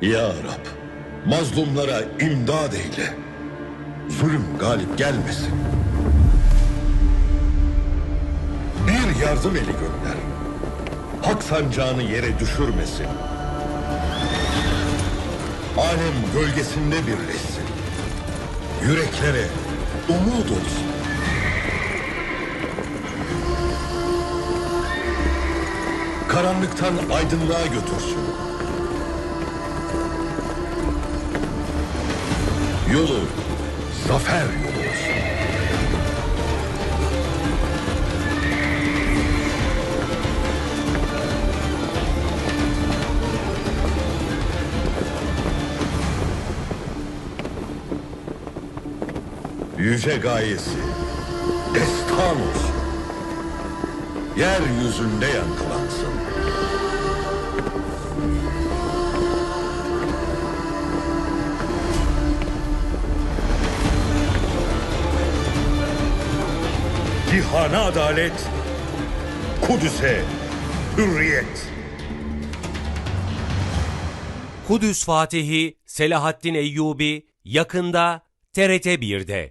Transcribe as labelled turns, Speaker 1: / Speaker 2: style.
Speaker 1: Ya Rab, mazlumlara imdad eyle. Zulüm galip gelmesin. Bir yardım eli gönder. Hak sancağını yere düşürmesin. Alem gölgesinde birleşsin. Yüreklere umut olsun. Karanlıktan aydınlığa götürsün. Yolu zafer yolu. Yüce gayesi destan olsun. Yeryüzünde yankılansın. Cihana adalet, Kudüs'e hürriyet.
Speaker 2: Kudüs Fatihi Selahaddin Eyyubi yakında TRT 1'de.